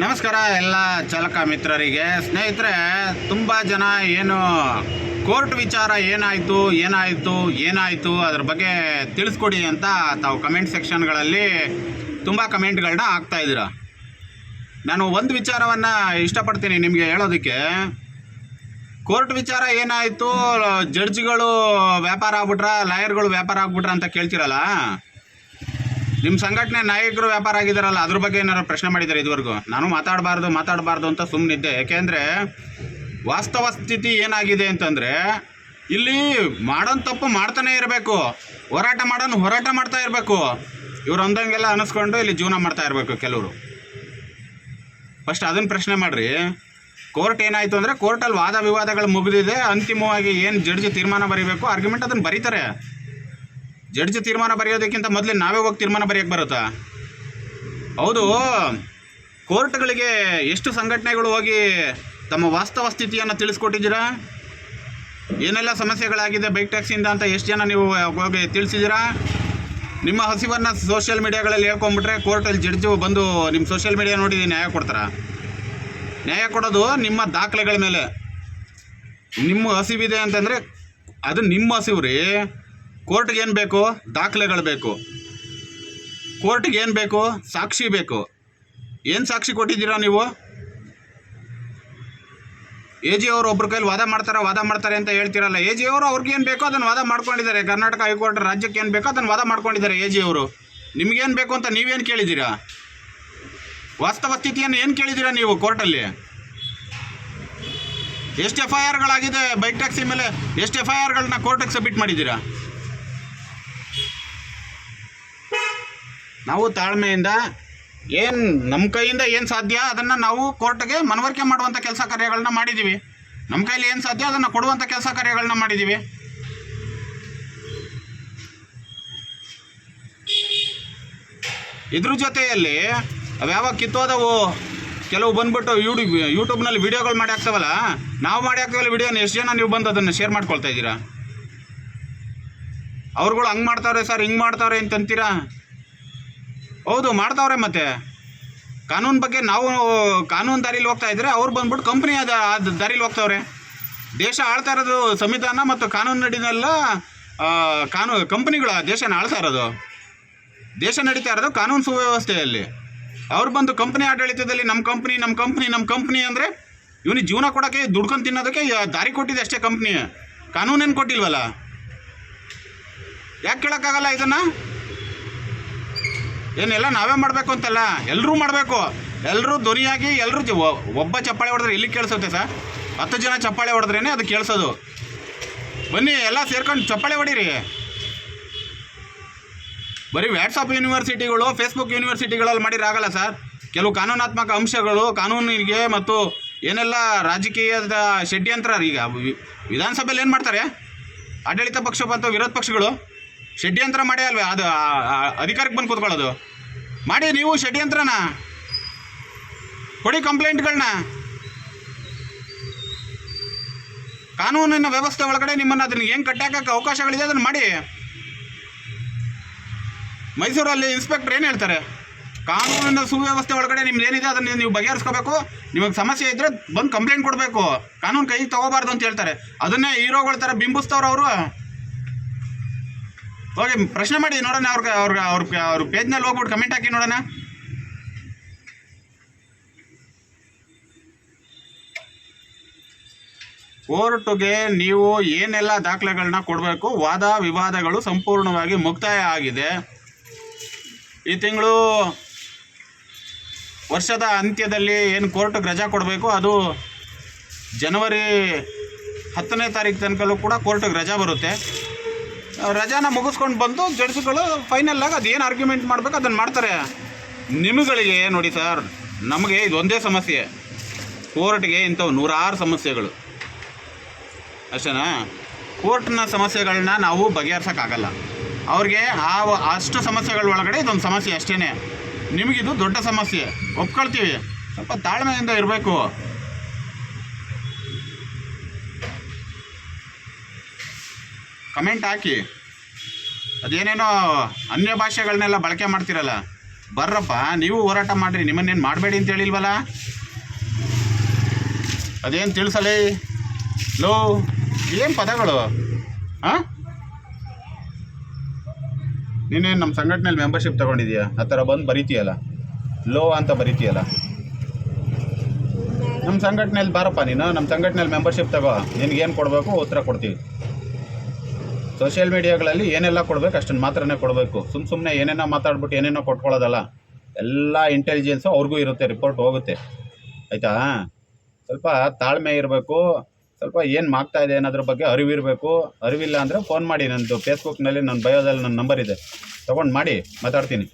ನಮಸ್ಕಾರ ಎಲ್ಲ ಚಾಲಕ ಮಿತ್ರರಿಗೆ. ಸ್ನೇಹಿತರೆ, ತುಂಬ ಜನ ಏನು ಕೋರ್ಟ್ ವಿಚಾರ ಏನಾಯಿತು ಏನಾಯಿತು ಏನಾಯಿತು ಅದ್ರ ಬಗ್ಗೆ ತಿಳಿಸ್ಕೊಡಿ ಅಂತ ತಾವು ಕಮೆಂಟ್ ಸೆಕ್ಷನ್ಗಳಲ್ಲಿ ತುಂಬ ಕಮೆಂಟ್ಗಳನ್ನ ಹಾಕ್ತಾ ಇದ್ದೀರ. ನಾನು ಒಂದು ವಿಚಾರವನ್ನು ಇಷ್ಟಪಡ್ತೀನಿ ನಿಮಗೆ ಹೇಳೋದಕ್ಕೆ. ಕೋರ್ಟ್ ವಿಚಾರ ಏನಾಯಿತು, ಜಡ್ಜ್ಗಳು ವ್ಯಾಪಾರ ಆಗ್ಬಿಟ್ರ, ಲಾಯರ್ಗಳು ವ್ಯಾಪಾರ ಆಗ್ಬಿಟ್ರ ಅಂತ ಕೇಳ್ತಿರಲ್ಲ. ನಿಮ್ಮ ಸಂಘಟನೆ ನಾಯಕರು ವ್ಯಾಪಾರ ಆಗಿದ್ದಾರಲ್ಲ ಅದ್ರ ಬಗ್ಗೆ ಏನಾರು ಪ್ರಶ್ನೆ ಮಾಡಿದ್ದಾರೆ ಇದುವರೆಗೂ? ನಾನು ಮಾತಾಡಬಾರ್ದು ಮಾತಾಡಬಾರ್ದು ಅಂತ ಸುಮ್ಮನಿದ್ದೆ ಯಾಕೆಂದರೆ ವಾಸ್ತವ ಸ್ಥಿತಿ ಏನಾಗಿದೆ ಅಂತಂದರೆ, ಇಲ್ಲಿ ಮಾಡೋನ್ ತಪ್ಪು ಮಾಡ್ತಾನೆ ಇರಬೇಕು. ಹೋರಾಟ ಮಾಡೋನು ಹೋರಾಟ ಮಾಡ್ತಾ ಇರಬೇಕು. ಇವ್ರು ಅಂದಂಗೆಲ್ಲ ಅನಿಸ್ಕೊಂಡು ಇಲ್ಲಿ ಜೀವನ ಮಾಡ್ತಾ ಇರಬೇಕು ಕೆಲವರು. ಫಸ್ಟ್ ಅದನ್ನು ಪ್ರಶ್ನೆ ಮಾಡಿರಿ. ಕೋರ್ಟ್ ಏನಾಯಿತು ಅಂದರೆ, ಕೋರ್ಟಲ್ಲಿ ವಾದ ವಿವಾದಗಳು ಮುಗಿದಿದೆ, ಅಂತಿಮವಾಗಿ ಏನು ಜಡ್ಜ್ ತೀರ್ಮಾನ ಬರೀಬೇಕು? ಆರ್ಗ್ಯುಮೆಂಟ್ ಅದನ್ನು ಬರೀತಾರೆ. ಜಡ್ಜ್ ತೀರ್ಮಾನ ಬರೆಯೋದಕ್ಕಿಂತ ಮೊದಲೇ ನಾವೇ ಹೋಗಿ ತೀರ್ಮಾನ ಬರೆಯೋಕ್ಕೆ ಬರುತ್ತಾ? ಹೌದು. ಕೋರ್ಟ್ಗಳಿಗೆ ಎಷ್ಟು ಸಂಘಟನೆಗಳು ಹೋಗಿ ತಮ್ಮ ವಾಸ್ತವ ಸ್ಥಿತಿಯನ್ನು ತಿಳಿಸ್ಕೊಟ್ಟಿದ್ದೀರಾ? ಏನೆಲ್ಲ ಸಮಸ್ಯೆಗಳಾಗಿದೆ ಬೈಕ್ ಟ್ಯಾಕ್ಸಿಯಿಂದ ಅಂತ ಎಷ್ಟು ಜನ ನೀವು ಹೋಗಿ ತಿಳಿಸಿದ್ದೀರಾ? ನಿಮ್ಮ ಹಸಿವನ್ನು ಸೋಷಿಯಲ್ ಮೀಡಿಯಾಗಳಲ್ಲಿ ಹೇಳ್ಕೊಂಬಿಟ್ರೆ ಕೋರ್ಟಲ್ಲಿ ಜಡ್ಜು ಬಂದು ನಿಮ್ಮ ಸೋಷಿಯಲ್ ಮೀಡಿಯಾ ನೋಡಿ ನ್ಯಾಯ ಕೊಡ್ತಾರ? ನ್ಯಾಯ ಕೊಡೋದು ನಿಮ್ಮ ದಾಖಲೆಗಳ ಮೇಲೆ. ನಿಮ್ಮ ಹಸಿವಿದೆ ಅಂತಂದರೆ ಅದು ನಿಮ್ಮ ಹಸಿವು ರೀ. ಕೋರ್ಟ್ಗೆ ಏನು ಬೇಕು? ದಾಖಲೆಗಳು ಬೇಕು. ಕೋರ್ಟ್ಗೆ ಏನು ಬೇಕು? ಸಾಕ್ಷಿ ಬೇಕು. ಏನು ಸಾಕ್ಷಿ ಕೊಟ್ಟಿದ್ದೀರಾ ನೀವು? ಎ ಜಿ ಅವರು ಒಬ್ಬರ ಕೈಲಿ ವಾದ ಮಾಡ್ತಾರೆ ವಾದ ಮಾಡ್ತಾರೆ ಅಂತ ಹೇಳ್ತಿರಲ್ಲ. ಎ ಜಿ ಅವರು ಅವ್ರಿಗೆ ಏನು ಬೇಕೋ ಅದನ್ನು ವಾದ ಮಾಡ್ಕೊಂಡಿದ್ದಾರೆ. ಕರ್ನಾಟಕ ಹೈಕೋರ್ಟ್ ರಾಜ್ಯಕ್ಕೆ ಏನು ಬೇಕೋ ಅದನ್ನು ವಾದ ಮಾಡ್ಕೊಂಡಿದ್ದಾರೆ ಎ ಜಿ ಅವರು. ನಿಮಗೇನು ಬೇಕು ಅಂತ ನೀವೇನು ಕೇಳಿದ್ದೀರಾ? ವಾಸ್ತವ ಸ್ಥಿತಿಯನ್ನು ಏನು ಕೇಳಿದ್ದೀರಾ ನೀವು ಕೋರ್ಟಲ್ಲಿ? ಎಷ್ಟು ಎಫ್ ಐ ಆರ್ಗಳಾಗಿದೆ ಬೈಕ್ ಟ್ಯಾಕ್ಸಿ ಮೇಲೆ ಎಷ್ಟು ಎಫ್ ಐ ಆರ್ಗಳನ್ನ ಕೋರ್ಟಿಗೆ ಸಬ್ಮಿಟ್ ಮಾಡಿದ್ದೀರಾ? ನಾವು ತಾಳ್ಮೆಯಿಂದ ಏನು ನಮ್ಮ ಕೈಯಿಂದ ಏನು ಸಾಧ್ಯ ಅದನ್ನು ನಾವು ಕೋರ್ಟ್ಗೆ ಮನವರಿಕೆ ಮಾಡುವಂಥ ಕೆಲಸ ಕಾರ್ಯಗಳನ್ನ ಮಾಡಿದ್ದೀವಿ ನಮ್ಮ ಕೈಲಿ ಏನು ಸಾಧ್ಯ ಅದನ್ನು ಕೊಡುವಂಥ ಕೆಲಸ ಕಾರ್ಯಗಳನ್ನ ಮಾಡಿದ್ದೀವಿ ಇದ್ರ ಜೊತೆಯಲ್ಲಿ ಅವ್ಯಾವ ಕಿತ್ತೋದವು? ಕೆಲವು ಬಂದ್ಬಿಟ್ಟು ಯೂಟ್ಯೂಬ್ ಯೂಟ್ಯೂಬ್ನಲ್ಲಿ ವೀಡಿಯೋಗಳು ಮಾಡಿ ಹಾಕ್ತಾವಲ್ಲ? ನಾವು ಮಾಡಿ ಹಾಕ್ತೀವಲ್ಲ ವೀಡಿಯೋನ ಎಷ್ಟು ಜನ ನೀವು ಬಂದು ಅದನ್ನು ಶೇರ್ ಮಾಡ್ಕೊಳ್ತಾ ಇದ್ದೀರಾ? ಅವ್ರುಗಳು ಹಂಗೆ ಮಾಡ್ತಾವ್ರೆ ಸರ್, ಹಿಂಗೆ ಮಾಡ್ತಾವ್ರೆ ಅಂತಂತೀರಾ? ಹೌದು ಮಾಡ್ತಾವ್ರೆ ಮತ್ತೆ. ಕಾನೂನು ಬಗ್ಗೆ ನಾವು, ಕಾನೂನು ದಾರಿಲಿ ಹೋಗ್ತಾ ಇದ್ರೆ ಅವ್ರು ಬಂದ್ಬಿಟ್ಟು ಕಂಪ್ನಿ ಅದ ಅದು ದಾರಿಲಿ ಹೋಗ್ತಾವ್ರೆ. ದೇಶ ಆಳ್ತಾ ಇರೋದು ಸಂವಿಧಾನ ಮತ್ತು ಕಾನೂನು ನಡಿನೆಲ್ಲ ಕಾನೂ ಕಂಪ್ನಿಗಳು ದೇಶನ ಆಳ್ತಾ ಇರೋದು. ದೇಶ ನಡೀತಾ ಇರೋದು ಕಾನೂನು ಸುವ್ಯವಸ್ಥೆಯಲ್ಲಿ. ಅವ್ರು ಬಂದು ಕಂಪ್ನಿ ಆಡಳಿತದಲ್ಲಿ ನಮ್ಮ ಕಂಪ್ನಿ ನಮ್ಮ ಕಂಪ್ನಿ ನಮ್ಮ ಕಂಪ್ನಿ ಅಂದರೆ ಇವನಿಗೆ ಜೀವನ ಕೊಡೋಕ್ಕೆ, ದುಡ್ಕೊಂಡು ತಿನ್ನೋದಕ್ಕೆ ದಾರಿ ಕೊಟ್ಟಿದೆ ಅಷ್ಟೇ ಕಂಪ್ನಿ ಕಾನೂನೇನು ಕೊಟ್ಟಿಲ್ವಲ್ಲ? ಯಾಕೆ ಕೇಳೋಕ್ಕಾಗಲ್ಲ ಇದನ್ನು? ಏನೆಲ್ಲ, ನಾವೇ ಮಾಡಬೇಕು ಅಂತಲ್ಲ. ಎಲ್ಲರೂ ಮಾಡಬೇಕು. ಎಲ್ಲರೂ ಧ್ವನಿಯಾಗಿ ಎಲ್ಲರೂ ಒಬ್ಬ ಚಪ್ಪಾಳೆ ಹೊಡೆದ್ರೆ ಇಲ್ಲಿ ಕೇಳಿಸುತ್ತೆ ಸರ್? ಹತ್ತು ಜನ ಚಪ್ಪಾಳೆ ಹೊಡೆದ್ರೇನೆ ಅದು ಕೇಳಿಸೋದು. ಬನ್ನಿ, ಎಲ್ಲ ಸೇರ್ಕೊಂಡು ಚಪ್ಪಾಳೆ ಹೊಡೀರಿ. ಬರೀ ವ್ಯಾಟ್ಸಪ್ ಯೂನಿವರ್ಸಿಟಿಗಳು ಫೇಸ್ಬುಕ್ ಯೂನಿವರ್ಸಿಟಿಗಳಲ್ಲಿ ಮಾಡಿರ ಆಗಲ್ಲ ಸರ್. ಕೆಲವು ಕಾನೂನಾತ್ಮಕ ಅಂಶಗಳು, ಕಾನೂನಿಗೆ ಮತ್ತು ಏನೆಲ್ಲ ರಾಜಕೀಯದ ಷಡ್ಯಂತ್ರ ಈಗ, ವಿಧಾನಸಭೆಯಲ್ಲಿ ಏನು ಮಾಡ್ತಾರೆ? ಆಡಳಿತ ಪಕ್ಷ ಮತ್ತು ವಿರೋಧ ಪಕ್ಷಗಳು? ಷಡ್ಯಂತ್ರ ಮಾಡಿ ಅಲ್ವೇ? ಅದು ಅಧಿಕಾರಕ್ಕೆ ಬಂದು ಕೂತ್ಕೊಳ್ಳೋದು. ಮಾಡಿ ನೀವು ಷಡ್ಯಂತ್ರನ. ಕೊಡಿ ಕಂಪ್ಲೇಂಟ್ಗಳನ್ನ. ಕಾನೂನಿನ ವ್ಯವಸ್ಥೆ ಒಳಗಡೆ ನಿಮ್ಮನ್ನು ಅದನ್ನ ಹೆಂಗೆ ಕಟ್ಟಾಕಕ್ಕೆ ಅವಕಾಶಗಳಿದೆ ಅದನ್ನು ಮಾಡಿ. ಮೈಸೂರಲ್ಲಿ ಇನ್ಸ್ಪೆಕ್ಟರ್ ಏನು ಹೇಳ್ತಾರೆ? ಕಾನೂನಿನ ಸುವ್ಯವಸ್ಥೆ ಒಳಗಡೆ ನಿಮ್ದು ಏನಿದೆ ಅದನ್ನು ನೀವು ಬಗೆಹರಿಸ್ಕೋಬೇಕು. ನಿಮಗೆ ಸಮಸ್ಯೆ ಇದ್ದರೆ ಬಂದು ಕಂಪ್ಲೇಂಟ್ ಕೊಡಬೇಕು. ಕಾನೂನು ಕೈಗೆ ತಗೋಬಾರ್ದು ಅಂತ ಹೇಳ್ತಾರೆ. ಅದನ್ನೇ ಹೀರೋಗಳ ಥರ ಬಿಂಬಿಸ್ತವ್ರು ಅವರು. ಹೋಗಿ ಪ್ರಶ್ನೆ ಮಾಡಿ ನೋಡೋಣ ಅವ್ರಿಗೆ ಅವ್ರಿಗೆ, ಅವ್ರ ಅವ್ರ ಪೇಜ್ನಲ್ಲಿ ಹೋಗ್ಬಿಟ್ಟು ಕಮೆಂಟ್ ಹಾಕಿ ನೋಡೋಣ. ಕೋರ್ಟ್ಗೆ ನೀವು ಏನೆಲ್ಲ ದಾಖಲೆಗಳನ್ನ ಕೊಡಬೇಕು, ವಾದ ವಿವಾದಗಳು ಸಂಪೂರ್ಣವಾಗಿ ಮುಕ್ತಾಯ ಆಗಿದೆ. ಈ ತಿಂಗಳು ವರ್ಷದ ಅಂತ್ಯದಲ್ಲಿ ಏನು ಕೋರ್ಟ್ಗೆ ರಜಾ ಕೊಡಬೇಕು, ಅದು ಜನವರಿ ಹತ್ತನೇ ತಾರೀಕು ತನಕಲ್ಲೂ ಕೂಡ ಕೋರ್ಟ್ಗೆ ರಜಾ ಬರುತ್ತೆ. ರಜಾನ ಮುಗಿಸ್ಕೊಂಡು ಬಂದು ಜಡ್ಜ್ಗಳು ಫೈನಲ್ ಆಗಿ ಏನು ಆರ್ಗ್ಯುಮೆಂಟ್ ಮಾಡಬೇಕು ಅದನ್ನು ಮಾಡ್ತಾರೆ. ನಿಮಗಳಿಗೆ ನೋಡಿ ಸರ್ ನಮಗೆ ಇದೊಂದೇ ಸಮಸ್ಯೆ. ಕೋರ್ಟ್ಗೆ ಇಂಥವು ನೂರಾರು ಸಮಸ್ಯೆಗಳು. ಅಷ್ಟೇನಾ? ಕೋರ್ಟ್ನ ಸಮಸ್ಯೆಗಳನ್ನ ನಾವು ಬಗೆಹರ್ಸೋಕ್ಕಾಗಲ್ಲ. ಅವ್ರಿಗೆ ಆ ಅಷ್ಟು ಸಮಸ್ಯೆಗಳ ಒಳಗಡೆ ಇದೊಂದು ಸಮಸ್ಯೆ ಅಷ್ಟೇ ನಿಮಗಿದು ದೊಡ್ಡ ಸಮಸ್ಯೆ. ಒಪ್ಕೊಳ್ತೀವಿ. ಸ್ವಲ್ಪ ತಾಳ್ಮೆಯಿಂದ ಇರಬೇಕು. ಕಮೆಂಟ್ ಹಾಕಿ. ಅದೇನೇನೋ ಅನ್ಯ ಭಾಷೆಗಳನ್ನೆಲ್ಲ ಬಳಕೆ ಮಾಡ್ತಿರಲ್ಲ, ಬರ್ರಪ್ಪ, ನೀವು ಹೋರಾಟ ಮಾಡಿರಿ, ನಿಮ್ಮನ್ನೇನು ಮಾಡಬೇಡಿ ಅಂತ ಹೇಳಿಲ್ವಲ್ಲ? ಅದೇನು ತಿಳಿಸಲೇ? ಲೋ, ಏನು ಪದಗಳು? ಹಾಂ ನೀನೇನು ನಮ್ಮ ಸಂಘಟನೆಯಲ್ಲಿ ಮೆಂಬರ್ಶಿಪ್ ತೊಗೊಂಡಿದ್ಯಾ? ಆ ಥರ ಬಂದು ಬರಿತೀಯಲ್ಲ? ಲೋ ಅಂತ ಬರೀತೀಯಲ್ಲ? ನಮ್ಮ ಸಂಘಟನೆಯಲ್ಲಿ ಬಾರಪ್ಪ ನೀನು ನಮ್ಮ ಸಂಘಟನೆಯಲ್ಲಿ ಮೆಂಬರ್ಶಿಪ್ ತಗೋ. ನಿನಗೇನು ಕೊಡಬೇಕು, ಉತ್ತರ ಕೊಡ್ತೀವಿ. ಸೋಷಿಯಲ್ ಮೀಡಿಯಾಗಳಲ್ಲಿ ಏನೆಲ್ಲ ಕೊಡಬೇಕು ಅಷ್ಟನ್ನು ಮಾತ್ರನೇ ಕೊಡಬೇಕು. ಸುಮ್ಮ ಸುಮ್ಮನೆ ಏನೇನೋ ಮಾತಾಡ್ಬಿಟ್ಟು ಏನೇನೋ ಕೊಟ್ಕೊಳ್ಳೋದಲ್ಲ ಎಲ್ಲ ಇಂಟೆಲಿಜೆನ್ಸು ಅವ್ರಿಗೂ ಇರುತ್ತೆ ರಿಪೋರ್ಟ್ ಹೋಗುತ್ತೆ. ಆಯಿತಾ? ಸ್ವಲ್ಪ ತಾಳ್ಮೆ ಇರಬೇಕು, ಸ್ವಲ್ಪ ಏನು ಮಾಡ್ತಾ ಇದೆ ಅನ್ನೋದ್ರ ಬಗ್ಗೆ ಅರಿವಿರಬೇಕು. ಅರಿವಿಲ್ಲ ಅಂದರೆ ಫೋನ್ ಮಾಡಿ ನನ್ನದು ಫೇಸ್ಬುಕ್ನಲ್ಲಿ ನನ್ನ ಬಯೋದಲ್ಲಿ ನನ್ನ ನಂಬರ್ ಇದೆ. ತೊಗೊಂಡು ಮಾಡಿ, ಮಾತಾಡ್ತೀನಿ.